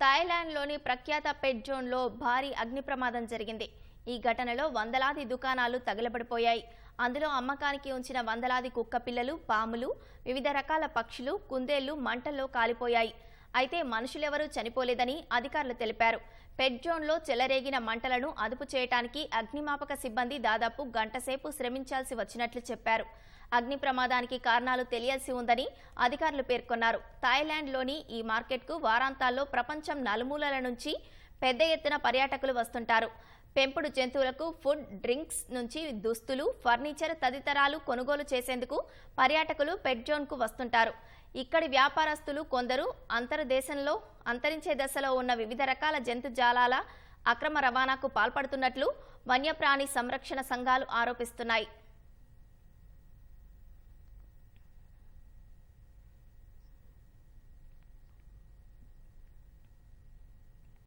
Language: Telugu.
థాయిలాండ్లోని ప్రఖ్యాత పెట్ జోన్లో భారీ అగ్ని ప్రమాదం జరిగింది. ఈ ఘటనలో వందలాది దుకాణాలు తగలబడిపోయాయి. అందులో అమ్మకానికి ఉంచిన వందలాది కుక్క పిల్లలు పాములు వివిధ రకాల పక్షులు కుందేళ్ళు మంటల్లో కాలిపోయాయి. అయితే మనుషులెవరూ చనిపోలేదని అధికారులు తెలిపారు. పెట్ జోన్లో చెలరేగిన మంటలను అదుపు చేయడానికి అగ్నిమాపక సిబ్బంది దాదాపు గంటసేపు శ్రమించాల్సి వచ్చినట్లు చెప్పారు. అగ్ని ప్రమాదానికి కారణాలు తెలియాల్సి ఉందని అధికారులు పేర్కొన్నారు. థాయిలాండ్లోని ఈ మార్కెట్కు వారాంతాల్లో ప్రపంచం నలుమూలల నుంచి పెద్ద ఎత్తున పర్యాటకులు వస్తుంటారు. పెంపుడు జంతువులకు ఫుడ్ డ్రింక్స్ నుంచి దుస్తులు ఫర్నిచర్ తదితరాలు కొనుగోలు చేసేందుకు పర్యాటకులు పెట్ జోన్కు వస్తుంటారు. ఇక్కడి వ్యాపారస్తులు కొందరు అంతర్దేశంలో అంతరించే దశలో ఉన్న వివిధ రకాల జంతుజాలాల అక్రమ రవాణాకు పాల్పడుతున్నట్లు వన్యప్రాణి సంరక్షణ సంఘాలు ఆరోపిస్తున్నాయి.